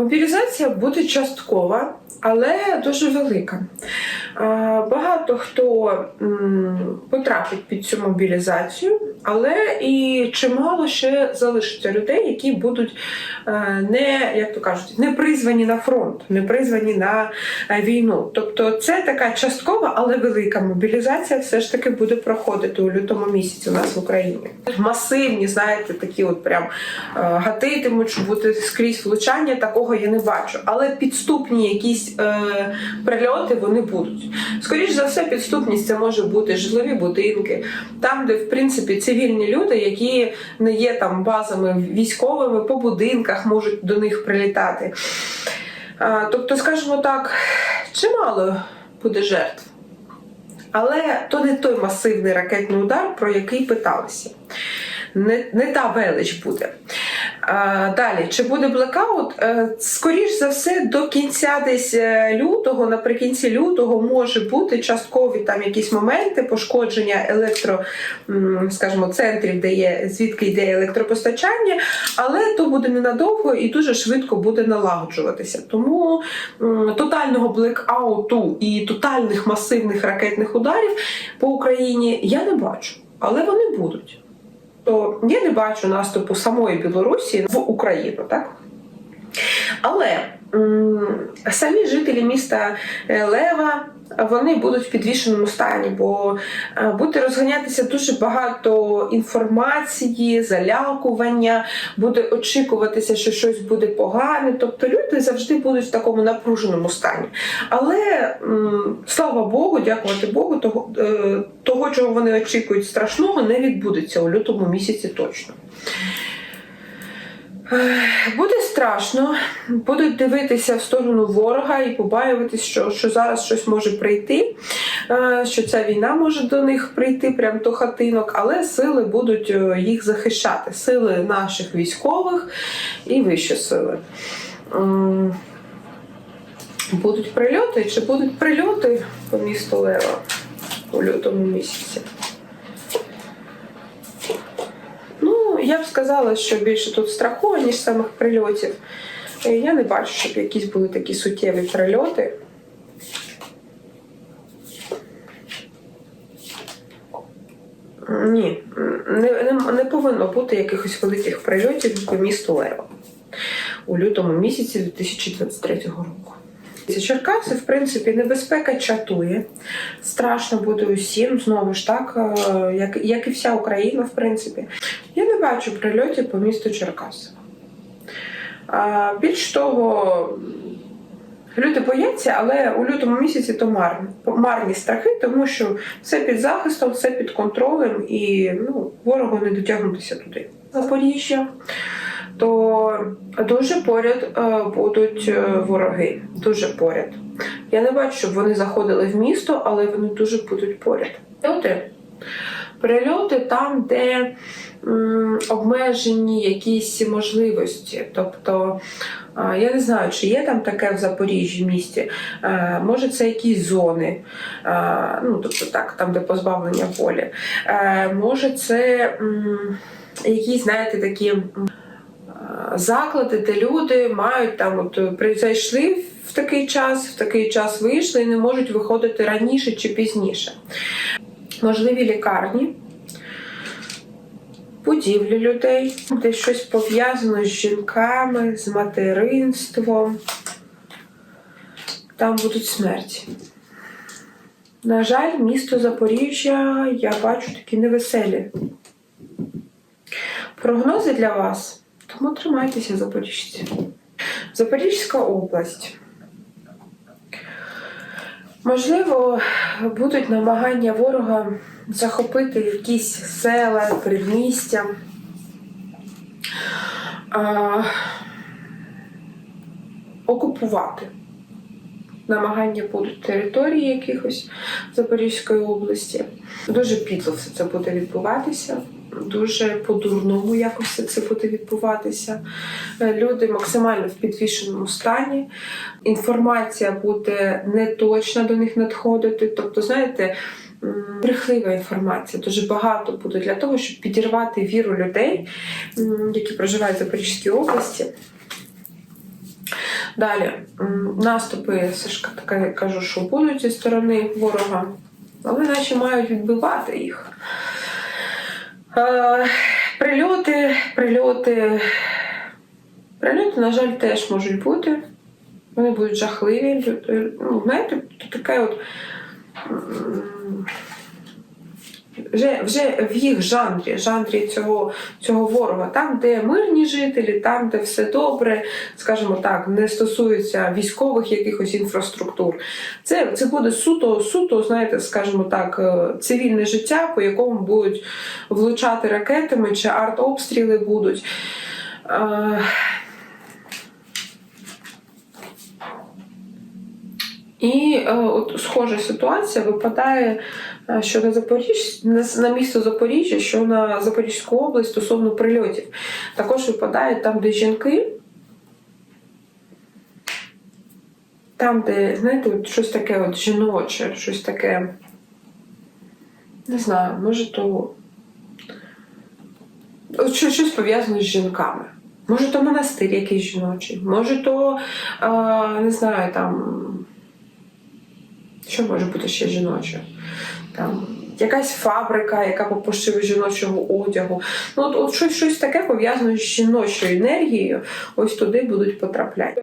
Мобілізація буде часткова, але дуже велика. Багато хто потрапить під цю мобілізацію, але і чимало ще залишиться людей, які будуть е, не, як то кажуть, не призвані на фронт, не призвані на е, війну. Тобто це така часткова, але велика мобілізація все ж таки буде проходити у лютому місяці у нас в Україні. Масивні, знаєте, такі от прям е, гатитимуть, що буде скрізь влучання, такого я не бачу. Але підступні якісь е, прильоти вони будуть. Скоріше за все, підступність це може бути житлові будинки, там, де в принципі цивільні люди, які не є там базами військовими, по будинках можуть до них прилітати. Тобто, скажімо так, чимало буде жертв. Але то не той масивний ракетний удар, про який питалися. Не, не та велич буде. Далі, чи буде блекаут? Е, Скоріш за все, до кінця десь е, лютого, наприкінці лютого, може бути часткові там якісь моменти пошкодження електро, скажімо, центрів, де є звідки йде електропостачання, але то буде ненадовго і дуже швидко буде налагоджуватися. Тому тотального блекауту і тотальних масивних ракетних ударів по Україні я не бачу, але вони будуть то я не бачу наступу самої Білорусі в Україну, так? Але самі жителі міста е, Лева вони будуть в підвішеному стані, бо е, буде розганятися дуже багато інформації, залякування, буде очікуватися, що щось буде погане. Тобто люди завжди будуть в такому напруженому стані. Але слава Богу, дякувати Богу, того, е, того, чого вони очікують страшного, не відбудеться у лютому місяці точно. Буде страшно, будуть дивитися в сторону ворога і побаюватись, що, що зараз щось може прийти, е, що ця війна може до них прийти, прям до хатинок, але сили будуть е, їх захищати. Сили наших військових і вищі сили. Будуть прильоти, чи будуть прильоти по місту Лева у лютому місяці? Ну, я б сказала, що більше тут страху, ніж самих прильотів. Е, Я не бачу, щоб якісь були такі суттєві прильоти. Ні, не, не, не повинно бути якихось великих прильотів по місту Лева у лютому місяці 2023 року. Черкаси, в принципі, небезпека чатує. Страшно буде усім, знову ж так, е, як, як і вся Україна, в принципі. Я не бачу прильотів по місту Черкаси. Більш того, люди бояться, але у лютому місяці то марні, марні страхи, тому що все під захистом, все під контролем і ну, ворогу не дотягнутися туди. Запоріжжя то дуже поряд е, будуть е, вороги. Дуже поряд. Я не бачу, щоб вони заходили в місто, але вони дуже будуть поряд. Прильоти, прильоти там, де обмежені якісь можливості. Тобто, е, я не знаю, чи є там таке в Запоріжжі місті. Е, Може, це якісь зони, е, ну тобто так, там, де позбавлення волі. Може, це якісь, знаєте, такі. заклади, де люди мають там, от при- зайшли в такий час, в такий час вийшли і не можуть виходити раніше чи пізніше. Можливі лікарні, будівлі людей, де щось пов'язано з жінками, з материнством. Там будуть смерті. На жаль, місто Запоріжжя я бачу такі невеселі. Прогнози для вас. Тому тримайтеся, запоріжці. Запорізька область. Можливо, будуть намагання ворога захопити якісь села, передмістя. А, окупувати. Намагання будуть території якихось Запорізької області. Дуже підло все це буде відбуватися. Дуже по-дурному якось це буде відбуватися. Е, Люди максимально в підвішеному стані. Інформація буде неточна до них надходити. Тобто, знаєте, брехлива інформація дуже багато буде для того, щоб підірвати віру людей, які проживають в Запорізькій області. Далі наступи, ж таки кажу, що будуть зі сторони ворога, але наші мають відбивати їх. Е, прильоти, прильоти. Прильоти, на жаль, теж можуть бути. Вони будуть жахливі. Ну, знаєте, така от. Вже, вже в їх жанрі, жанрі цього, цього ворога, там, де мирні жителі, там, де все добре, скажімо так, не стосується військових якихось інфраструктур. Це, це буде суто, суто, знаєте, скажімо так, е, цивільне життя, по якому будуть влучати ракетами чи артобстріли будуть. Е, І е, от схожа ситуація випадає, що на Запоріж... на, місто Запоріжжя, що на Запорізьку область стосовно прильотів. Також випадає там, де жінки. Там, де, знаєте, от щось таке от жіноче, щось таке. Не знаю, може то. От що- щось пов'язане з жінками. Може, то монастир якийсь жіночий, може, то а, не знаю, там. Що може бути ще жіноче? Там якась фабрика, яка по пошиву жіночого одягу. Ну, от, от щось, щось таке пов'язане з жіночою енергією, ось туди будуть потрапляти.